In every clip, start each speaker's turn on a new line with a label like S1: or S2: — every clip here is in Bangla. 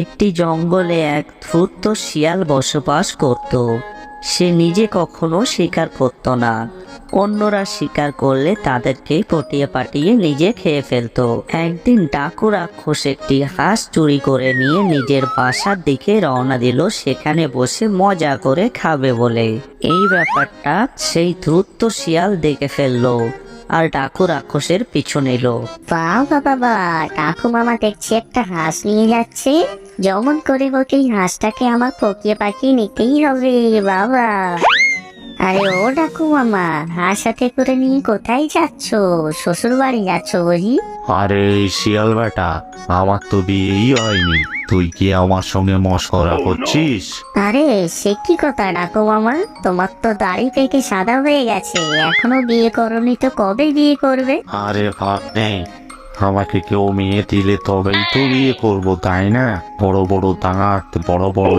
S1: একটি জঙ্গলে এক ধূর্ত শিয়াল বসবাস করত। সে নিজে কখনো শিকার করত না। অন্যরা শিকার করলে তাদেরকে পটিয়ে পাটিয়ে নিজে খেয়ে ফেলতো। একদিন ডাকু রাক্ষস একটি হাঁস চুরি করে নিয়ে নিজের বাসার দিকে রওনা দিল। সেখানে বসে মজা করে খাবে বলে। এই ব্যাপারটা সেই দ্রুত শিয়াল দেখে ফেলল আর ডাকু রাক্ষসের পিছু নিল।
S2: বাবা বাবা কাকু মামা দেখছি একটা হাঁস নিয়ে যাচ্ছে। যেমন করে হোক এই হাঁসটাকে আমার পকিয়ে পাকিয়ে নিতেই হবে, বাবা। আরে ও ডাকু মামা হাঁস সাথে করে নিয়ে কোথায় যাচ্ছ? শ্বশুর বাড়ি যাচ্ছ বুঝি?
S3: আরে শিয়াল বেটা আমার তো বিয়েই হয়নি। তুই কি আমার সঙ্গে মশকরা করছিস?
S2: আরে সে কি কথা ডাকু মামা? তোমার তো দাড়ি পেকে সাদা হয়ে গেছে এখনও বিয়ে করনি তো কবে বিয়ে করবে?
S3: আরে ভাব নেই। আমাকে কেউ মেয়ে দিলে তবেই তো বিয়ে করব তাই না? বড় বড় দাঁত বড় বড়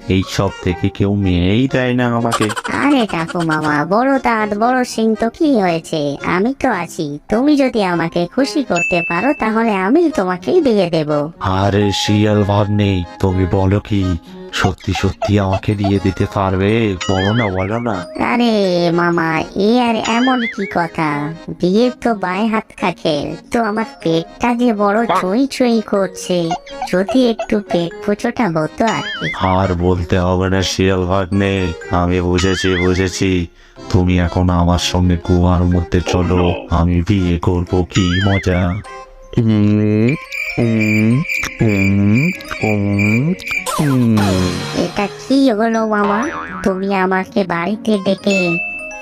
S3: শিং এইসব থেকে কেউ মেয়েই দেয় না আমাকে।
S2: আরে কাকু মামা বড় দাঁত বড় সিং তো কি হয়েছে? আমি তো আছি। তুমি যদি আমাকে খুশি করতে পারো তাহলে আমি তোমাকেই বিয়ে দেব।
S3: আরে শিয়াল ভাব নেই তুমি বলো কি? সত্যি সত্যি আমাকে দিয়ে দিতে পারবে? বলো না বলো না।
S2: আরে মামা এ আর এমন কি কথা? বিয়ের তো বাই হাত খাকে তো আমার পেটটা যে বড় ছুঁই ছুঁই করছে। যদি একটু পেট পুচোটা হতো আর কি।
S3: আর বলতে হবে না শিয়াল ভাগ্নে। আমি বুঝেছি বুঝেছি। তুমি এখন আমার সঙ্গে কুয়ার মধ্যে চলো। আমি বিয়ে করব কি মজা?
S2: এটা কি হলো মামা তুমি আমাকে বাড়িতে ডেকে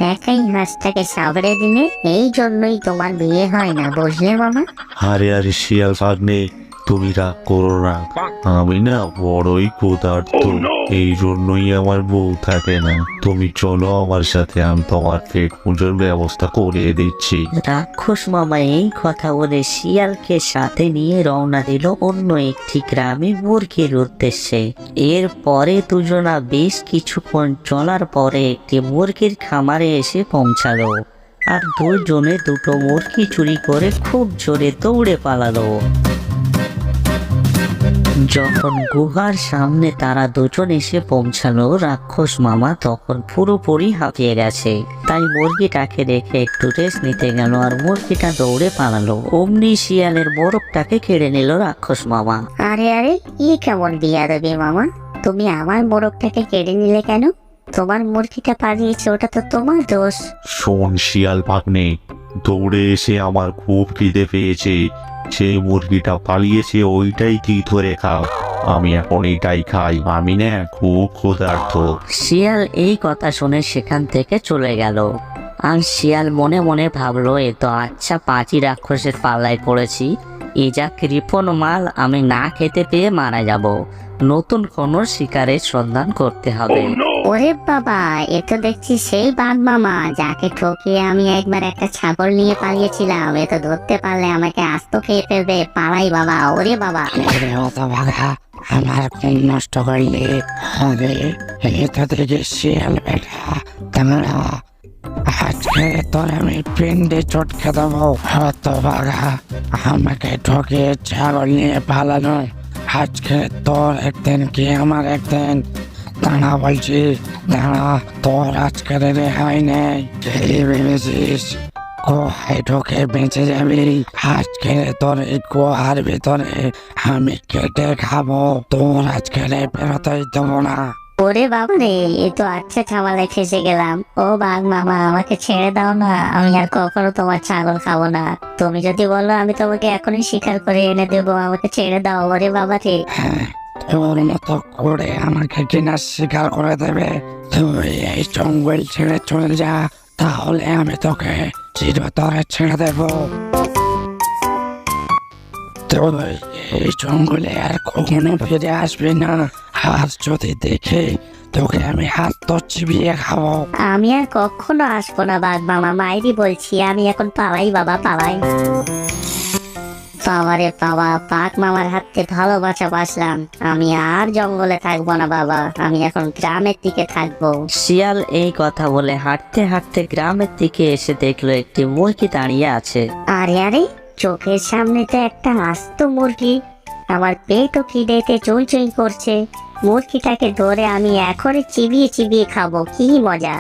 S2: একাই হাঁসটাকে সাবড়ে দিলে? এই জন্যই তোমার বিয়ে হয় না, বুঝলে মামা
S3: আরে আরে শিয়াল ভাগ্নে তুমি রাগ করো না। আমি না বড়ই ক্ষুধার্ত। এই জন্যই আমার বউ থাকে না। তুমি চলো আমার সাথে আমি তোমার পেট পুজোর ব্যবস্থা করে দিচ্ছি।
S1: রাক্ষস মামা এই কথা বলে শিয়ালকে সাথে নিয়ে রওনা দিল অন্য একটি গ্রামে মুরগির উদ্দেশ্যে। এরপরে দুজনা বেশ কিছুক্ষণ চলার পরে একটি মুরগির খামারে এসে পৌঁছালো। আর দুজনে দুটো মুরগি চুরি করে খুব জোরে দৌড়ে পালালো। যখন গুহার সামনে তারা দুজন এসে পৌঁছালো রাক্ষস মামা তখন পুরোপুরি হাঁপিয়ে গেছে। তাই মুরগিটাকে রেখে একটু রেস্ট নিতে গেল আর মুরগিটা দৌড়ে পালালো। অমনি শিয়ালের মোরগটাকে কেড়ে নিল রাক্ষস মামা।
S2: আরে আরে ই কেমন বিয়া দেবে মামা? তুমি আমার মোরগটাকে কেড়ে নিলে কেন? তোমার মুরগিটা পালিয়েছে ওটা তো তোমার দোষ।
S3: শোন শিয়াল ভাগ্নে দৌড়ে এসে আমার খুব খিদে পেয়েছে। সেই মুরগিটা পালিয়েছে ওইটাই কি ধরে খাও। আমি এখন এটাই খাই আমি না খুব ক্ষুধার্ত।
S1: শিয়াল এই কথা শুনে সেখান থেকে চলে গেল। আর শিয়াল মনে মনে ভাবলো এ তো আচ্ছা পাঁচি রাক্ষসের পাল্লায় পড়েছি। এ যা কৃপণ মাল আমি না খেতে পেয়ে মারা যাব। নতুন কোনো শিকারের সন্ধান করতে হবে।
S2: ওরে বাবা, এ তো দেখছি সেই বাঘ মামা, যাকে ঠকিয়ে আমি একবার একটা ছাগল নিয়ে পালিয়েছিলাম। এ তো ধরতে পারলে আমাকে আস্ত খেয়ে ফেলবে। পালাই বাবা, ওরে বাবা।
S4: আমার খুন নষ্ট করলে হবে। এটা থেকে শিয়াল বেটা তারা আজকে তোর আমি পিন্ডে চটকে দেবো। অত ভাগা আমাকে ঠকে ছাগল নিয়ে পালানো আজকে তোর একদিন কি আমার একদিন দাঁড়া বলছি। দাঁড়া তোর আজকে রেহাই নেই। কি ভেবেছিস। গুহায় ঢোকে বেঁচে যাবি। আজকে তোর এই গুহার ভিতরে আমি কেটে খাব। তোর আজকে বেরোতেই দেবো না।
S2: ওরে বাবা রে এ তো আচ্ছা ঝামেলায় ফেসে গেলাম। ও বাঘ মামা আমাকে ছেড়ে দাও না। আমি আর কখনো তোমার ছাগল খাব না। তুমি যদি বলো আমি তোমাকে এখনই শিকার করে এনে দেবো। আমাকে ছেড়ে দাও। ওরে বাবা রে
S4: হ্যাঁ তোর মতো করে আমাকে কিনা স্বীকার করে দেবে। তুই এই জঙ্গল ছেড়ে চলে যা, তাহলে আমি তোকে চিরতরে ছেড়ে দেব। তুই এই জঙ্গলে আর কখনো ফিরে আসবি না। আর যদি দেখে, তোকে আমি হাত তো চিবিয়ে খাব।
S2: আমি আর কখনো আসব না, বাঘ মামা। মাইরি বলছি, আমি এখন পালাই, বাবা, পালাই। বাবারে বাবা পাক মামার হাতে ভালোবাসা বাঁচা বাঁচলাম আমি আর জঙ্গলে থাকব না বাবা আমি এখন গ্রামের দিকে থাকব।
S1: শিয়াল এই কথা বলে হাঁটতে হাঁটতে গ্রামের দিকে এসে দেখল একটি মুরগি দাঁড়িয়ে আছে।
S2: আরে আরে চোখের সামনে তো একটা আস্ত মুরগি। আমার পেটও খিদেতে চুই করছে। মুরগিটাকে ধরে আমি এখনই চিবিয়ে চিবিয়ে খাব কি মজা।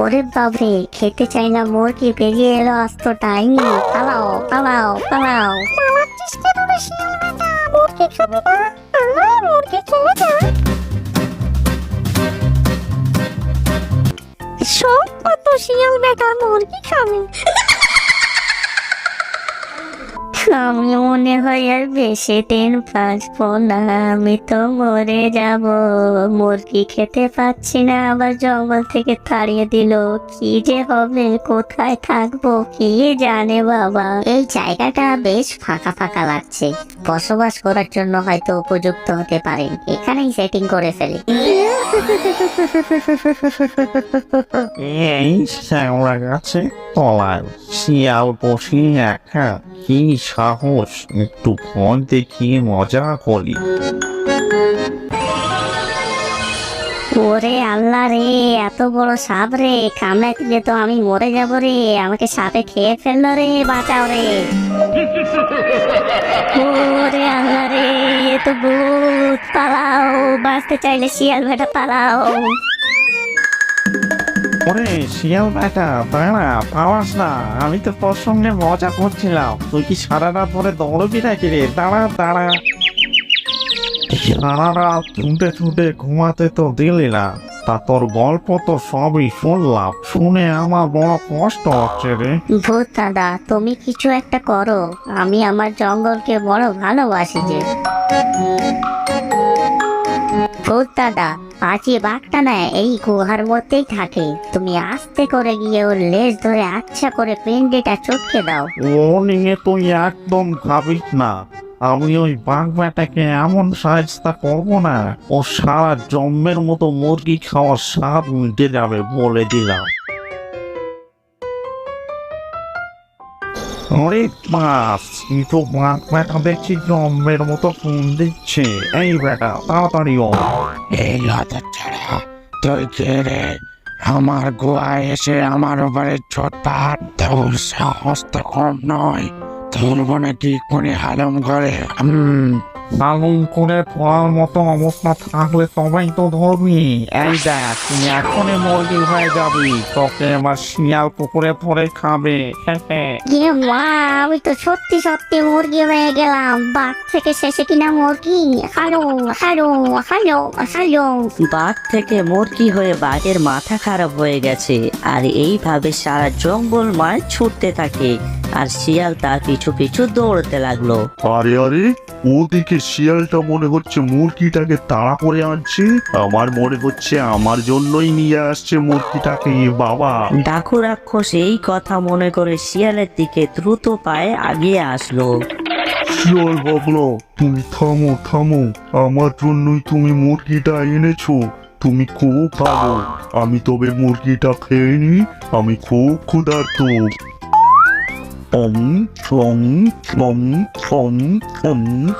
S2: ওরে বাবরে খেতে চাই না, মুরগি বেরিয়ে এলো, আস্ত টাইম পালাও পালাও পালাও। সব কত শিয়াল বেটা, মুরগি খাবে। আমি মনে হয় আর বেশি দিন বাঁচবো না। আমি তো মরে যাব। মুরগি খেতে পাচ্ছি না, আবার জঙ্গল থেকে তাড়িয়ে দিল। কি যে হবে, কোথায় থাকব, কি জানে বাবা। এই জায়গাটা বেশ ফাঁকা ফাঁকা লাগছে। বসবাস করার জন্য হয়তো উপযুক্ত হতে পারে। এখানেই সেটিং করে ফেলি।
S5: এই গাছে তলায় শিয়াল বসে একা, কি সাহস, একটু ফোন দেখিয়ে মজা করি।
S2: ওরে আল্লাহ রে, এত বড় সাপ রে, কামড়ায় তো আমি মরে যাব রে, আমাকে সাপে খেয়ে ফেলল রে, বাঁচাও রে। ওরে আল্লাহ রে, এ তো ভূত, পালাও, বাঁচতে চাইলে শিয়াল ভেটা পালাও।
S5: ওরে শিয়াল বেটা দাঁড়া পাওয়াস না আমি তো তোর সঙ্গে মজা করছিলাম। তুই কি সারা রাত ধরে দৌড়বি নাকি রে? দাঁড়া দাঁড়া। সারা রাত ছুটে ছুটে ঘুমাতে তো দিলি না। তা তোর গল্প তো সবই শুনলাম। শুনে আমার বড় কষ্ট হচ্ছে রে।
S2: ভূত দাদা তুমি কিছু একটা করো। আমি আমার জঙ্গলকে বড় ভালোবাসি যে। ভূত দাদা। পাঁচি বাঘটা না এই গুহার মধ্যেই থাকে। তুমি আস্তে করে গিয়ে ওর লেজ ধরে আচ্ছা করে পেন্ডেটা চটকে দাও।
S5: ও নিয়ে তুই একদম ভাবিস না। আমি ওই বাঘবাটাকে এমন সাহায্যতা করব না। ও সারা জন্মের মতো মুরগি খাওয়ার স্বাদ মিটে যাবে বলে দিলাম। ওরে মাছ কিন্তু বাঘ বেটা দেখছি জন্মের মতো ফোন দিচ্ছে এই বেটা তাড়াতাড়ি ও
S4: এই লতা ছাড়া তুই কে রে আমার গোয়ায় এসে আমার উপরে চোটপাট তোর সাহস তো কম নয় তোর মনে কি করে হালম করে হুম
S5: পালন করে পড়ার মতো অবস্থা থাকলে তবেই তো ধরবি। এই দেখ তুই এখনই মুরগি হয়ে যাবি তোকে এবার শিয়াল পুকুরে পরে খাবে।
S2: ইয়ে মা আমি তো সত্যি সত্যি মুরগি হয়ে গেলাম। বাঘ থেকে শেষে কিনা মুরগি? হালো হালো হালো হালো
S1: বাঘ থেকে মুরগি হয়ে বাঘের মাথা খারাপ হয়ে গেছে আর এইভাবে সারা জঙ্গল মায় ছুটতে থাকে। আর শিয়াল তার পিছু পিছু দৌড়তে লাগল।
S6: আরে আরে ওদিকে শিয়ালটা মনে হচ্ছে মুরগিটাকে তাড়া করে আনছে। আমার মনে হচ্ছে আমার জন্যই নিয়ে আসছে মুরগিটাকে বাবা।
S1: ডাকু রাক্ষস এই কথা মনে করে শিয়ালের দিকে দ্রুত পায়ে আগিয়ে আসলো।
S6: শিয়াল বাবলো তুমি থামো থামো। আমার জন্যই তুমি মুরগিটা এনেছো। তুমি খুব ভালো। আমি তবে মুরগিটা খেয়ে নি। আমি খুব ক্ষুধার্ত। 봄봄봄봄봄 네.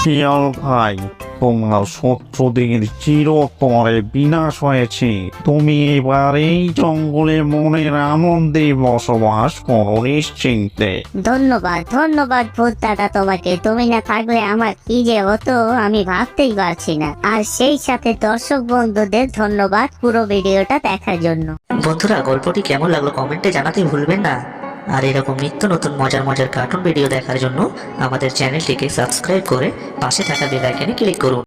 S5: শিয়াল ভাই, তোমার শত্রুদের চিরতরে বিনাশ হয়েছে তুমি এবার এই জঙ্গলে মনের আনন্দে বসবাস করো নিশ্চিন্তে
S2: ধন্যবাদ ধন্যবাদ ভূত তোমাকে তুমি না থাকলে আমার কি যে হতো আমি ভাবতেই পারছি না আর সেই সাথে দর্শক বন্ধুদের ধন্যবাদ পুরো ভিডিওটা দেখার জন্য
S1: বন্ধুরা, গল্পটি কেমন লাগল কমেন্টে জানাতে ভুলবেন না। আর এরকম নিত্য নতুন মজার মজার কার্টুন ভিডিও দেখার জন্য আমাদের চ্যানেলটিকে সাবস্ক্রাইব করে পাশে থাকা বেলাইকানে ক্লিক করুন।